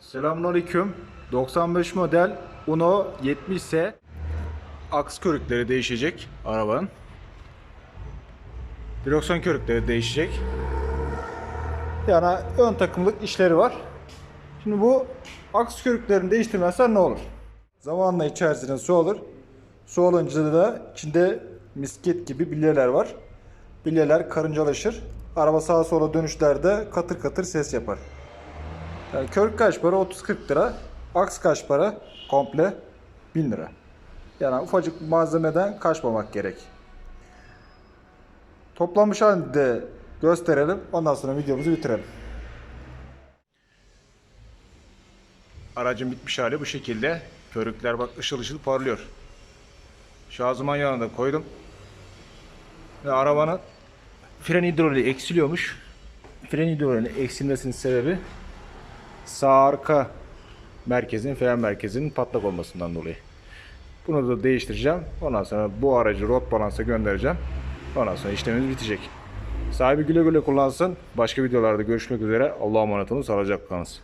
Selamünaleyküm. 95 model Uno 70S aks körükleri değişecek arabanın. Direksiyon körükleri değişecek. Yani ön takımlık işleri var. Şimdi bu aks körüklerini değiştirmezsen ne olur? Zamanla içerisine su olur. Su olunca da içinde misket gibi bilyeler var. Bilyeler karıncalaşır. Araba sağa sola dönüşlerde katır katır ses yapar. Yani körük kaç para? 30-40 lira. Aks kaç para? Komple 1000 lira. Yani ufacık malzemeden kaçmamak gerek. Toplanmış halinde gösterelim. Ondan sonra videomuzu bitirelim. Aracın bitmiş hali bu şekilde. Körükler bak ışıl ışıl parlıyor. Şanzıman yanında koydum. Ve arabanın fren hidroliği eksiliyormuş. Fren hidroliğinin eksilmesinin sebebi sağ arka merkezin, fren merkezinin patlak olmasından dolayı. Bunu da değiştireceğim. Ondan sonra bu aracı rot balansa göndereceğim. Ondan sonra işlemimiz bitecek. Sahibi güle güle kullansın. Başka videolarda görüşmek üzere. Allah'a emanet olun. Sağlıcakla kalınız.